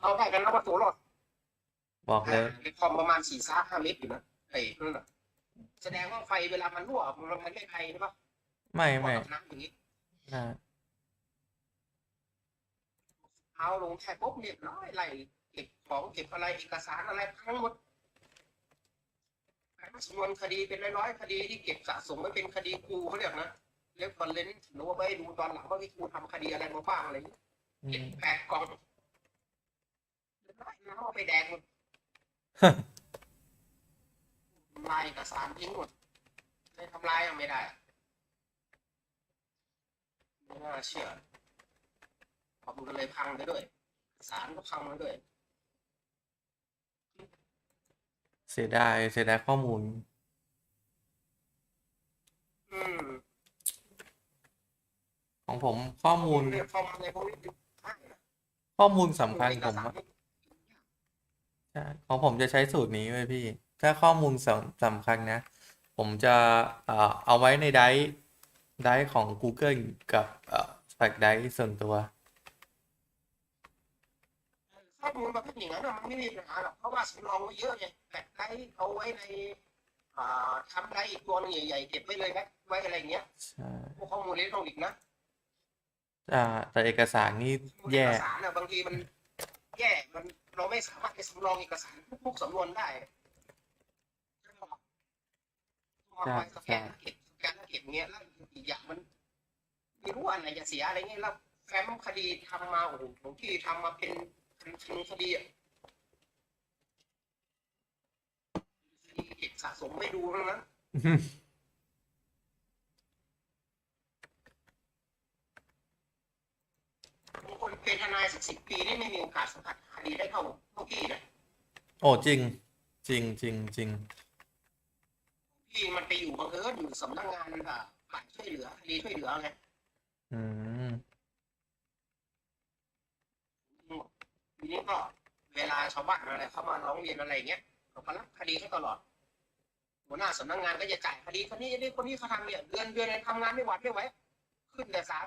เอาได้กันนะว่าตัวรอดบอกเลยในคอมประมาณสี่ซ่าห้าเมตรอยู่นะไอ้นั่นน่ะแสดงว่าไฟเวลามันรั่วมันมันไม่ไฟใช่ปะไม่รั่วไม่กับน้ำอย่างนี้นะเอาลงแค่ปุ๊บเรียบร้อยไล่เก็บของเก็บอะไรเอกสารอะไรทั้งหมดสำนวนคดีเป็นร้อยๆคดีที่เก็บสะสมไว้เป็นคดีครูเขาเรียกนะเรียกคอนเลนหรือว่าไปดูตอนหลังว่าพี่ครูทำคดีอะไรมาบ้างอะไรอย่างนี้อืเก็บมแปดกล่องเรียบร้อย น้ำเอาไปแดงหมดทำลายเอกสารทิ้งหมดไม่ทำลายยังไม่ได้ไม่น่าเชื่อขอบคุณก็เลยพังไปด้วย สารก็พังไปด้วย เสียดายเสียดายข้อมูล อืมของผมข้อมูลเรียกข้อมูลในพวกนี้อยู่ข้างนะ ข้อมูลสำคัญเอกผมสารอะใช่ ของผมจะใช้สูตรนี้ไว้พี่ ถ้าข้อมูลสำสำคัญนะ ผมจะเอ่อเอาไว้ในไดร์ไดร์ของ Google กับเอ่อสแปกไดร์ส่วนตัว ข้อมูลประเภทอย่างนั้นน่ะมันไม่มีปัญหาหรอกเพราะว่าสำรองไว้เยอะไงแบบไดร์เอาไว้ในอ่าทำไดร์อีกตัวหนึงใหญ่ๆเก็บไว้เลยไว้ไว้อะไรอย่างเงี้ยใช่พวกข้อมูลอิเล็กทรอนิกส์นะอ่าแต่เอกสารนี่เอแย่กสารน่ะบางทีมัน แย่มัน เราไม่สามารถไปสำรองเอกสารทุกสำนวนได้ต้องเอาไว้สแกนเก็บสแกนเก็บเงี้ยแล้วอีกอย่างมันไม่รู้อันไหนจะเสียอะไรเงี้ยแล้วแฟ้มคดีทำมาโอ้โหผมที่ทำมาเป็นเป็นคดีอะคดีเก็บสะสมไม่ดูทั้งนั้นบางค นเป็นทนายสักสิบปีนี่ไม่มีโอกาสสัมผัสคดีได้เท่าพวกพี่นะโอ้จริง จริงจริงจริงพี่มันไปอยู่บังเอิญอยู่สำนักงานแบบฝ่ายช่วยเหลือคดีช่วยเหลือไงอืมทีนี้ก็เวลาชาวบ้านอะไรเข้ามาร้องเรียนอะไรอย่างเงี้ยเราก็รับคดีเขาตลอด หัวหน้าสำนักงานก็จะจ่ายคดีคนนี้นี่คนนี้เขาทำเนี่ยเดือนเดือนเนี่ยทำงานไม่หวัดไม่ไหวขึ้นแต่ศาล